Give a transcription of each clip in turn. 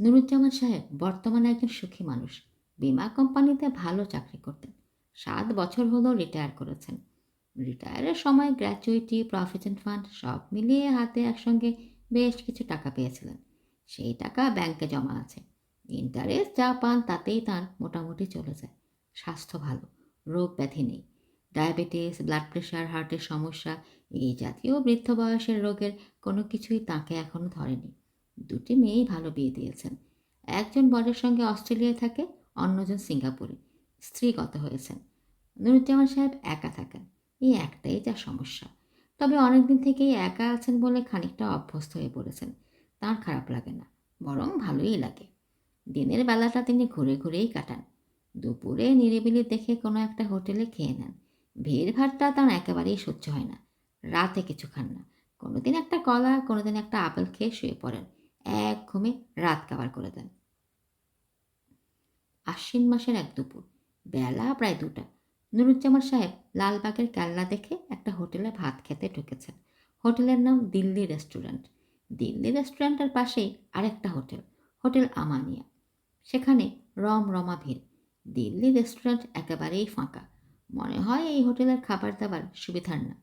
নুরুজ্জামান সাহেব বর্তমানে একজন সুখী মানুষ। বিমা কোম্পানিতে ভালো চাকরি করতেন। সাত বছর হলো রিটায়ার করেছেন। রিটায়ারের সময় গ্র্যাচুইটি প্রভিডেন্ট ফান্ড সব মিলিয়ে হাতে একসঙ্গে বেশ কিছু টাকা পেয়েছিলেন। সেই টাকা ব্যাংকে জমা আছে। ইন্টারেস্ট যা পান তাতেই তার মোটামুটি চলে যায়। স্বাস্থ্য ভালো, রোগ ব্যাধি নেই। ডায়াবেটিস, ব্লাড প্রেশার, হার্টের সমস্যা, এই জাতীয় বৃদ্ধ বয়সের রোগের কোনো কিছুই তাকে এখনও ধরেনি। দুটি মেয়েই ভালো বিয়ে দিয়েছেন। একজন বরের সঙ্গে অস্ট্রেলিয়ায় থাকে, অন্যজন সিঙ্গাপুরে। স্ত্রীগত হয়েছেন। নুরুজ্জামান সাহেব একা থাকেন। এই একটাই যা সমস্যা। তবে অনেকদিন থেকেই একা আছেন বলে খানিকটা অভ্যস্ত হয়ে পড়েছেন। তার খারাপ লাগে না, বরং ভালোই লাগে। দিনের বেলাটা তিনি ঘুরে ঘুরেই কাটান। দুপুরে নিরিবিলি দেখে কোনো একটা হোটেলে খেয়ে নেন। ভিড় ভাড়টা তার একেবারেই সহ্য হয় না। রাতে কিছু খান না। কোনোদিন একটা কলা, কোনোদিন একটা আপেল খেয়ে শুয়ে পড়েন। এক ঘুমে রাত কাবার করে দেন আশ্বিন মাসের এক দুপুর, বেলা প্রায় দুটা। নুরুজ্জামান সাহেব লালবাগের কেল্লা দেখে একটা হোটেলে ভাত খেতে ঢুকেছেন। হোটেলের নাম দিল্লি রেস্টুরেন্ট। দিল্লি রেস্টুরেন্টের পাশেই আরেকটা হোটেল হোটেল আমানিয়া। সেখানে রম রমা ভিড়। দিল্লি রেস্টুরেন্ট একেবারেই ফাঁকা। মনে হয় এই হোটেলের খাবার দাবার সুবিধার না।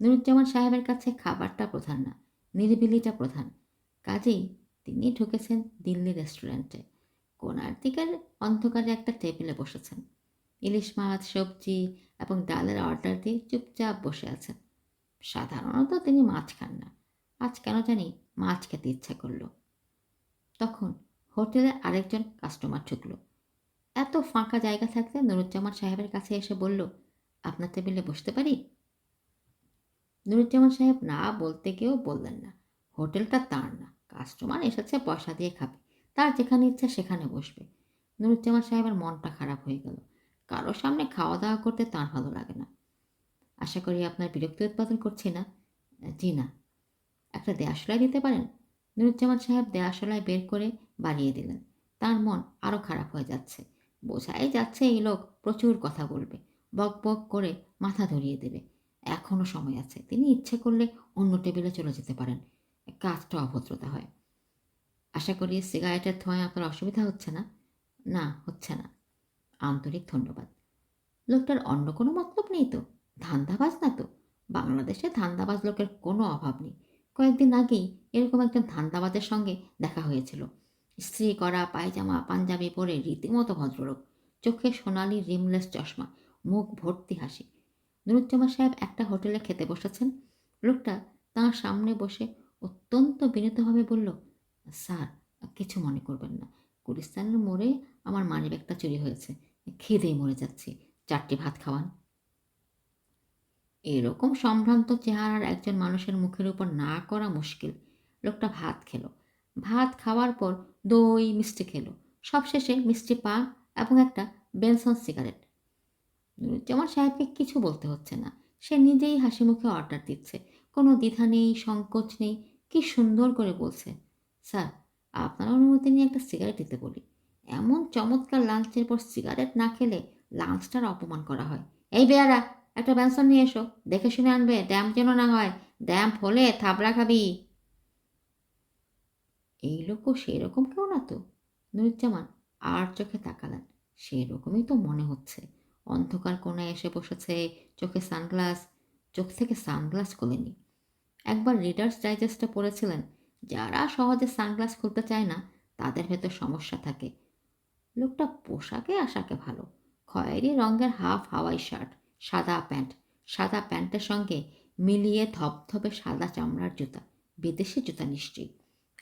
নুরুজ্জামান সাহেবের কাছে খাবারটা প্রধান না, নিরিবিলিটা প্রধান। কাজেই তিনি ঢুকেছেন দিল্লি রেস্টুরেন্টে। কোনার দিকের অন্ধকারে একটা টেবিলে বসেছেন। ইলিশ মাছ, সবজি এবং ডালের অর্ডার দিয়ে চুপচাপ বসে আছেন। সাধারণত তিনি মাছ খান না। আজ কেন জানি মাছ খেতে ইচ্ছা করল। তখন হোটেলে আরেকজন কাস্টমার ঢুকলো। এত ফাঁকা জায়গা থাকতে নুরুজ্জামান সাহেবের কাছে এসে বলল, আপনার টেবিলে বসতে পারি? নুরুজ্জামান সাহেব না বলতে গিয়েও বললেন না। হোটেলটা তার না। কাস্টমার এসেছে, পয়সা দিয়ে খাবে। তার যেখানে ইচ্ছা সেখানে বসবে। নুরুজ্জামান সাহেবের মনটা খারাপ হয়ে গেল। কারোর সামনে খাওয়া দাওয়া করতে তার ভালো লাগে না। আশা করি আপনার বিরক্তি উৎপাদন করছি না। জি না। একটা দেয়াশলাই দিতে পারেন? নুরুজ্জামান সাহেব দেয়াশলাই বের করে বাড়িয়ে দিলেন। তার মন আরও খারাপ হয়ে যাচ্ছে। বোঝাই যাচ্ছে এই লোক প্রচুর কথা বলবে। বক বক করে মাথা ধরিয়ে দেবে। এখনও সময় আছে। তিনি ইচ্ছে করলে অন্য টেবিলে চলে যেতে পারেন। কাজটা অভদ্রতা হয়। আশা করি সিগারেটের ধোঁয়ায় আপনার অসুবিধা হচ্ছে না? না, হচ্ছে না। আন্তরিক ধন্যবাদ। লোকটার অন্য কোনো মতলব নেই তো? ধান্দাবাজ না তো? বাংলাদেশে ধান্দাবাজ লোকের কোনো অভাব নেই। কয়েকদিন আগেই এরকম একজন ধান্দাবাজের সঙ্গে দেখা হয়েছিল। স্ত্রী করা, পায়জামা, পাঞ্জাবি পরে রীতিমতো ভদ্রলোক। চোখে সোনালি রিমলেস চশমা, মুখ ভর্তি হাসি। নুরুজ্জামান সাহেব একটা হোটেলে খেতে বসেছেন। লোকটা তাঁর সামনে বসে অত্যন্ত বিনীতভাবে বলল, স্যার, কিছু মনে করবেন না। গুলিস্তানের মোড়ে আমার মানিব্যাগটা চুরি হয়েছে। খিদেই মরে যাচ্ছি। চারটি ভাত খাওয়ান। এরকম সম্ভ্রান্ত চেহারার একজন মানুষের মুখের উপর না করা মুশকিল। লোকটা ভাত খেলো। ভাত খাওয়ার পর দই, মিষ্টি খেলো। সবশেষে মিষ্টি পা এবং একটা বেনসন সিগারেট। নুরুজ্জামান সাহেবকে কিছু বলতে হচ্ছে না। সে নিজেই হাসি মুখে অর্ডার দিচ্ছে। কোনো দ্বিধা নেই, সংকোচ নেই, কি সুন্দর করে বলছে। স্যার, আপনার অনুমতি নিয়ে একটা সিগারেট দিতে বলি। এমন চমৎকার লাঞ্চের পর সিগারেট না খেলে লাঞ্চটার অপমান করা হয়। এই বেয়ারা, একটা ব্যানসন নিয়ে এসো, দেখে শুনে আনবে ড্যাম্প যেন না হয় ড্যাম্প হলে থাবড়া খাবি। এই লোকও সেরকম কেউ না তো। নুরুজ্জামান আর চোখে তাকালেন। সেরকমই তো মনে হচ্ছে। অন্ধকার কোণায় এসে বসেছে, চোখে সানগ্লাস চোখ থেকে সানগ্লাস খোলেনি। একবার রিডার্স ডাইজেস্টে পড়েছিলেন, যারা সহজে সানগ্লাস খুলতে চায় না, তাদের ভেতর সমস্যা থাকে। লোকটা পোশাকে আশাকে ভালো। খয়েরি রঙের হাফ হাওয়াই শার্ট, সাদা প্যান্ট, সাদা প্যান্টের সঙ্গে মিলিয়ে ধপধপে সাদা চামড়ার জুতা, বিদেশি জুতা নিশ্চয়ই।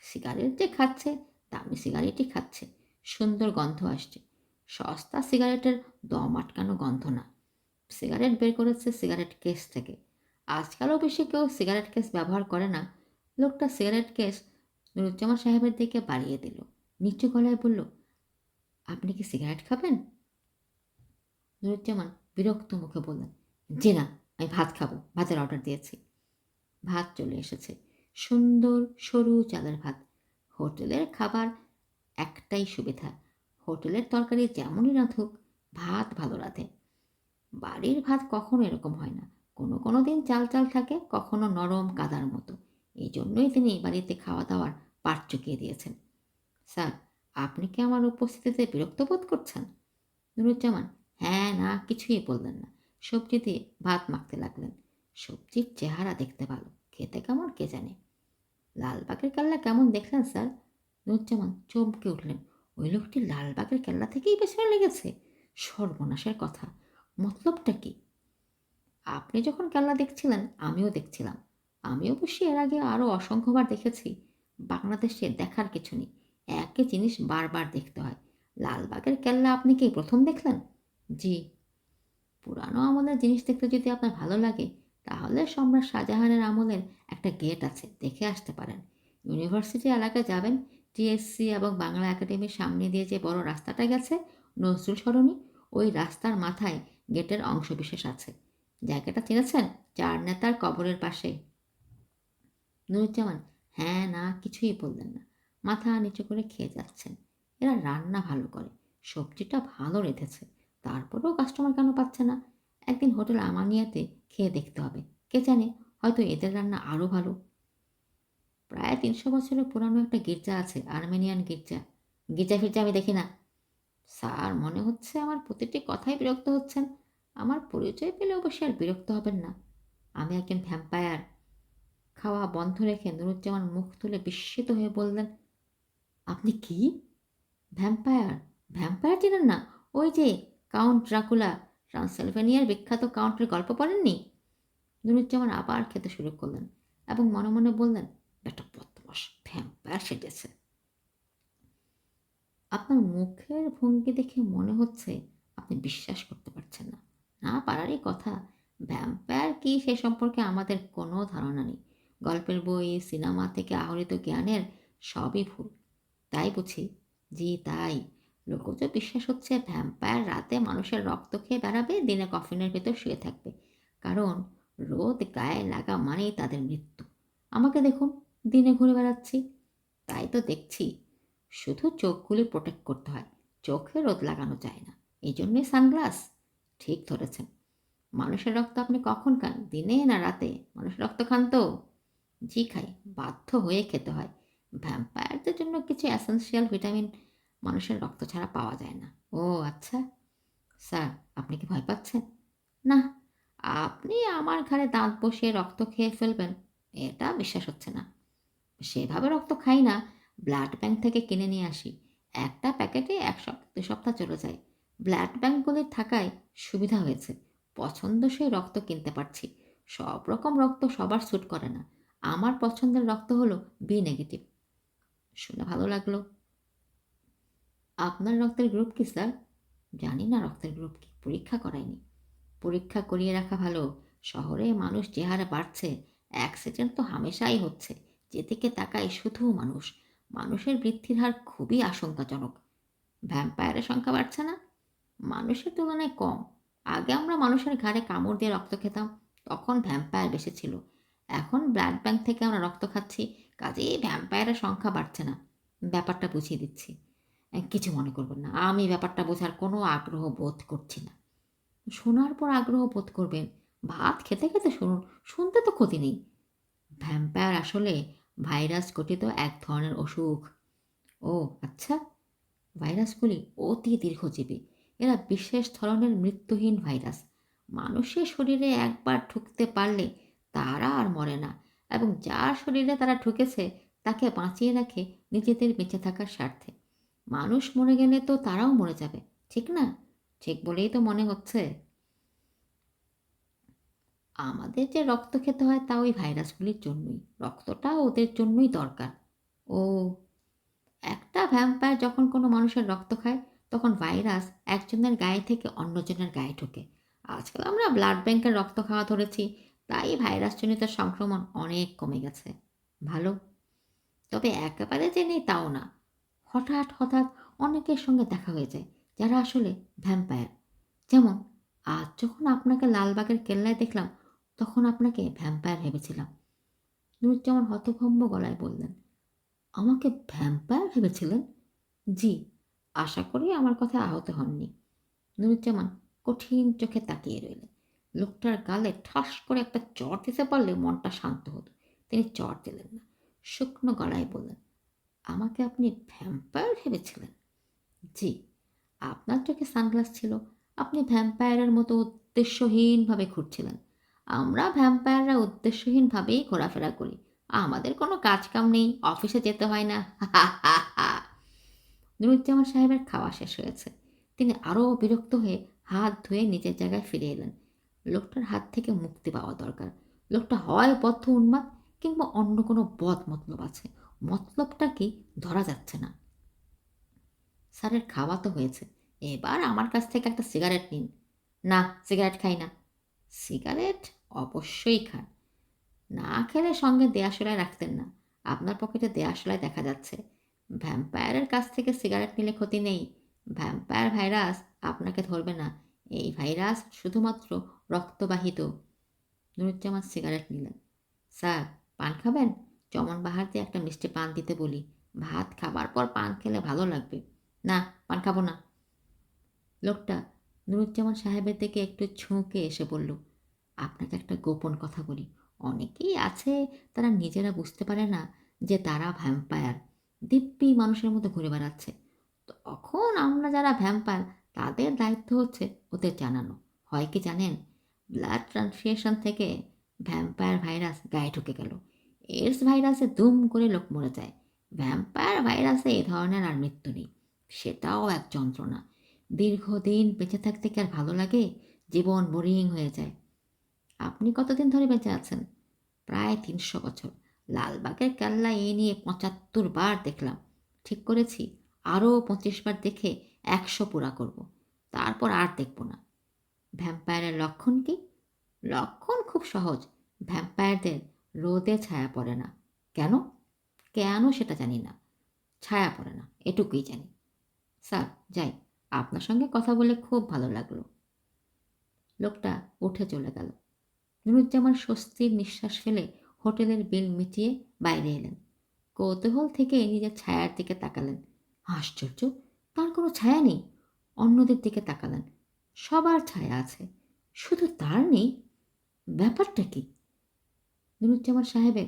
সিগারেট যে খাচ্ছে, দামি সিগারেটই খাচ্ছে। সুন্দর গন্ধ আসছে। সস্তা সিগারেটের দম আটকানো গন্ধ না। সিগারেট বের করেছে সিগারেট কেস থেকে। আজকাল বেশি কেউ সিগারেট কেস ব্যবহার করে না। লোকটা সিগারেট কেস নুরুজ্জামান সাহেবের দিকে বাড়িয়ে দিল। নিচু গলায় বলল, আপনি কি সিগারেট খাবেন? নুরুজ্জামান বিরক্ত মুখে বললেন, জি না, আমি ভাত খাব, ভাতের অর্ডার দিয়েছি। ভাত চলে এসেছে, সুন্দর সরু চালের ভাত। হোটেলের খাবার একটাই সুবিধা, হোটেলের তরকারি যেমনই রাঁধুক, ভাত ভালো রাঁধে। বাড়ির ভাত কখনো এরকম হয় না। কোনো কোনো দিন চাল চাল থাকে, কখনো নরম কাদার মতো। এই জন্যই তিনি এই বাড়িতে খাওয়া দাওয়ার পাট চুকিয়ে দিয়েছেন। স্যার, আপনি কি আমার উপস্থিতিতে বিরক্ত বোধ করছেন? নুরুজ্জামান হ্যাঁ না, কিছুই বললেন না। সবজি দিয়ে ভাত মাখতে লাগলেন। সবজির চেহারা দেখতে ভালো, খেতে কেমন কে জানে? লালবাগের কেল্লা কেমন দেখলেন, স্যার? নুরুজ্জামান চমকে উঠলেন। ওই লোকটি লালবাগের কেল্লা থেকেই পেছনে লেগেছে। সর্বনাশের কথা। মতলবটা কি? আপনি যখন কেল্লা দেখছিলেন, আমিও দেখছিলাম। আমি অবশ্যই এর আগে আরও অসংখ্যবার দেখেছি। বাংলাদেশে দেখার কিছু নেই। একই জিনিস বারবার দেখতে হয়। লালবাগের কেল্লা আপনি কি প্রথম দেখলেন? জি। পুরানো আমলের জিনিস দেখতে যদি আপনার ভালো লাগে, তাহলে সম্রাট শাহজাহানের আমলের একটা গেট আছে, দেখে আসতে পারেন। ইউনিভার্সিটি এলাকায় যাবেন, টিএসসি এবং বাংলা একাডেমির সামনে দিয়ে যে বড় রাস্তাটা গেছে, নজরুল সরণি, ওই রাস্তার মাথায় গেটের অংশবিশেষ আছে। জায়গাটা চিনেছেন? চার নেতার কবরের পাশে। নুরুজ্জামান হ্যাঁ না, কিছুই বললেন না। মাথা নিচু করে খেয়ে যাচ্ছেন। এরা রান্না ভালো করে। সবজিটা ভালো রেঁধেছে। তারপরেও কাস্টমার কেন পাচ্ছে না? একদিন হোটেল আমানিয়াতে খেয়ে দেখতে হবে। কে জানে, হয়তো এদের রান্না আরও ভালো। প্রায় তিনশো বছরের পুরানো একটা গির্জা আছে, আর্মেনিয়ান গির্জা। গির্জা ফির্জা আমি দেখি না। স্যার, মনে হচ্ছে আমার প্রতিটি কথাই বিরক্ত হচ্ছেন। আমার পরিচয় পেলে অবশ্যই আর বিরক্ত হবেন না। আমি একজন ভ্যাম্পায়ার। খাওয়া বন্ধ রেখে নুরুজ্জামান মুখ তুলে বিস্মিত হয়ে বললেন, আপনি কি? ভ্যাম্পায়ার? ভ্যাম্পায়ার চেনেন না? ওই যে কাউন্ট ড্রাকুলা, ট্রান্সেলভেনিয়ার বিখ্যাত কাউন্টের গল্প পড়েননি? নুরুজ্জামান আবার খেতে শুরু করলেন এবং মনে মনে বললেন একটা বদমাস ভ্যাম্পায়ার সেজেছে। আপনার মুখের ভঙ্গি দেখে মনে হচ্ছে আপনি বিশ্বাস করতে পারছেন না। না পারারই কথা। ভ্যাম্পায়ার কি সে সম্পর্কে আমাদের কোনো ধারণা নেই। গল্পের বই, সিনেমা থেকে আহরিত জ্ঞানের সবই ভুল। তাই বুঝি, জি তাই। লোকজ বিশ্বাস হচ্ছে ভ্যাম্পায়ার রাতে মানুষের রক্ত খেয়ে বেড়াবে, দিনে কফিনের ভেতর শুয়ে থাকবে। কারণ রোদ গায়ে লাগা মানেই তাদের মৃত্যু। আমাকে দেখুন, দিনে ঘুরে বেড়াচ্ছি। তাই তো দেখছি। শুধু চোখগুলি প্রোটেক্ট করতে হয়। চোখে রোদ লাগানো যায় না। এই জন্যই সানগ্লাস ঠিক ধরেছেন। মানুষের রক্ত আপনি কখন খান? দিনে না রাতে? মানুষের রক্ত খান তো। জি খাই, বাধ্য হয়ে খেতে হয়। ভ্যাম্পায়ারদের জন্য কিছু অ্যাসেন্সিয়াল ভিটামিন মানুষের রক্ত ছাড়া পাওয়া যায় না। ও আচ্ছা। স্যার, আপনি কি ভয় পাচ্ছেন? না। আপনি আমার ঘাড়ে দাঁত বসিয়ে রক্ত খেয়ে ফেলবেন। এটা বিশ্বাস হচ্ছে না। সেভাবে রক্ত খাই না। ব্লাড ব্যাংক থেকে কিনে নিয়ে আসি। একটা প্যাকেটে এক সপ্তাহ দু সপ্তাহ চলে যায়। ব্লাড ব্যাংকগুলির থাকায় সুবিধা হয়েছে। পছন্দসই রক্ত কিনতে পারছি। সব রকম রক্ত সবার স্যুট করে না। আমার পছন্দের রক্ত হলো বি নেগেটিভ শুনে ভালো লাগল। আপনার রক্তের গ্রুপ কি স্যার জানি না রক্তের গ্রুপ কি। পরীক্ষা করায়নি পরীক্ষা করিয়ে রাখা ভালো। শহরে মানুষ যে হারে বাড়ছে। অ্যাক্সিডেন্ট তো হামেশাই হচ্ছে। যেদিকে তাকায় শুধু মানুষ। মানুষের বৃদ্ধির হার খুবই আশঙ্কাজনক। ভ্যাম্পায়ারের সংখ্যা বাড়ছে না? মানুষের তুলনায় কম। আগে আমরা মানুষের ঘাড়ে কামড় দিয়ে রক্ত খেতাম, তখন ভ্যাম্পায়ার বেশি ছিল। এখন ব্লাড ব্যাংক থেকে আমরা রক্ত খাচ্ছি, কাজেই ভ্যাম্পায়ারের সংখ্যা বাড়ছে না। ব্যাপারটা বুঝিয়ে দিচ্ছি। কিছু মনে করবেন না। আমি ব্যাপারটা বোঝার কোনো আগ্রহ বোধ করছি না। শোনার পর আগ্রহ বোধ করবেন। ভাত খেতে খেতে শুনুন, শুনতে তো ক্ষতি নেই। ভ্যাম্পায়ার আসলে ভাইরাস গঠিত এক ধরনের অসুখ। ও আচ্ছা। ভাইরাসগুলি অতি দীর্ঘজীবী। এরা বিশেষ ধরনের মৃত্যুহীন ভাইরাস। মানুষের শরীরে একবার ঢুকতে পারলে তারা আর মরে না এবং যার শরীরে তারা ঢুকেছে তাকে বাঁচিয়ে রাখে নিজেদের বেঁচে থাকার স্বার্থে। মানুষ মরে গেলে তো তারাও মরে যাবে, ঠিক না? ঠিক বলেই তো মনে হচ্ছে। আমাদের যে রক্ত খেতে হয় তা ওই ভাইরাসগুলির জন্যই। রক্তটা ওদের জন্যই দরকার। ও, একটা ভ্যাম্পায়ার যখন কোনো মানুষের রক্ত খায়, তখন ভাইরাস একজনের গায়ে থেকে অন্যজনের গায়ে ঢোকে। আজকাল আমরা ব্লাড ব্যাংকের রক্ত খাওয়া ধরেছি, তাই ভাইরাসজনিত সংক্রমণ অনেক কমে গেছে। ভালো? তবে একেবারে যে নেই তাও না। হঠাৎ হঠাৎ অনেকের সঙ্গে দেখা হয়ে যায়, যারা আসলে ভ্যাম্পায়ার যেমন, আজ যখন আপনাকে লালবাগের কেল্লায় দেখলাম তখন আপনাকে ভ্যাম্পায়ার ভেবেছিলাম। নুরুজ্জামান হতভম্ব গলায় বললেন, আমাকে ভ্যাম্পায়ার ভেবেছিলেন? জি, আশা করি আমার কথা আহত হননি। নুরুজ্জামান কঠিন চোখে তাকিয়ে রইলেন। লোকটার গালে ঠাস করে একটা চর দিতে পারলে মনটা শান্ত হতো। তিনি চর দিলেন না, শুকনো গলায় বললেন, আমাকে আপনি ভ্যাম্পায়ার ভেবেছিলেন? জি, আপনার চোখে সানগ্লাস ছিল। আপনি ভ্যাম্পায়ারের মতো উদ্দেশ্যহীনভাবে ঘুরছিলেন। আমরা ভ্যাম্পায়াররা উদ্দেশ্যহীনভাবেই ঘোরাফেরা করি। আমাদের কোনো কাজ কাম নেই অফিসে যেতে হয় না। নুরুজ্জামান সাহেবের খাওয়া শেষ হয়েছে। তিনি আরও বিরক্ত হয়ে হাত ধুয়ে নিজের জায়গায় ফিরে এলেন। লোকটার হাত থেকে মুক্তি পাওয়া দরকার। লোকটা হয় বদ্ধ উন্মাদ কিংবা অন্য কোনো বদ মতলব আছে। মতলবটা কি ধরা যাচ্ছে না। স্যারের খাওয়া তো হয়েছে। এবার আমার কাছ থেকে একটা সিগারেট নিন। না সিগারেট খাই না। সিগারেট অবশ্যই খান না খেলে সঙ্গে দেয়াশলায় রাখতেন না। আপনার পকেটে দেয়াশলায় দেখা যাচ্ছে। ভ্যাম্পায়ারের কাছ থেকে সিগারেট নিলে ক্ষতি নেই। ভ্যাম্পায়ার ভাইরাস আপনাকে ধরবে না। এই ভাইরাস শুধুমাত্র রক্তবাহিত। নুরুজ্জামান সিগারেট নিলেন। স্যার, পান খাবেন? চমন বাহার দিয়ে একটা মিষ্টি পান দিতে বলি। ভাত খাবার পর পান খেলে ভালো লাগবে। না, পান খাব না। লোকটা নুরুজ্জামান সাহেবের দিকে একটু ছুঁকে এসে বলল আপনাকে একটা গোপন কথা বলি। অনেকেই আছে, তারা নিজেরা বুঝতে পারে না যে তারা ভ্যাম্পায়ার দিব্যি মানুষের মতো ঘুরে বেড়াচ্ছে। তখন আমরা যারা ভ্যাম্পায়ার তাদের দায়িত্ব হচ্ছে ওদের জানানো। হয় কি জানেন? ব্লাড ট্রান্সফিউশন থেকে ভ্যাম্পায়ার ভাইরাস গায়ে ঢুকে গেল। এইডস ভাইরাসে দুম করে লোক মরে যায়। ভ্যাম্পায়ার ভাইরাসে এ ধরনের আর মৃত্যু নেই। সেটাও এক যন্ত্রণা। দীর্ঘদিন বেঁচে থাকতে কি আর ভালো লাগে? জীবন বোরিং হয়ে যায়। আপনি কতদিন ধরে বেঁচে আছেন? প্রায় তিনশো বছর। লালবাগের কেল্লা এ নিয়ে পঁচাত্তর বার দেখলাম। ঠিক করেছি, আরও পঁচিশ বার দেখে একশো পুরা করব। তারপর আর দেখব না। ভ্যাম্পায়ারের লক্ষণ কি? লক্ষণ খুব সহজ। ভ্যাম্পায়ারদের রোদে ছায়া পড়ে না। কেন? কেন সেটা জানি না। ছায়া পড়ে না, এটুকুই জানি। স্যার, যাই, আপনার সঙ্গে কথা বলে খুব ভালো লাগল। লোকটা উঠে চলে গেল। নুরুজ্জামান স্বস্তির নিঃশ্বাস ফেলে হোটেলের বিল মিটিয়ে বাইরে এলেন। কৌতূহল থেকে নিজের ছায়ার দিকে তাকালেন। আশ্চর্য, তার কোনো ছায়া নেই। অন্যদের দিকে তাকালেন। সবার ছায়া আছে, শুধু তার নেই। ব্যাপারটা কি? নুরুজ্জামান সাহেবের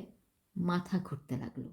মাথা ঘুরতে লাগল।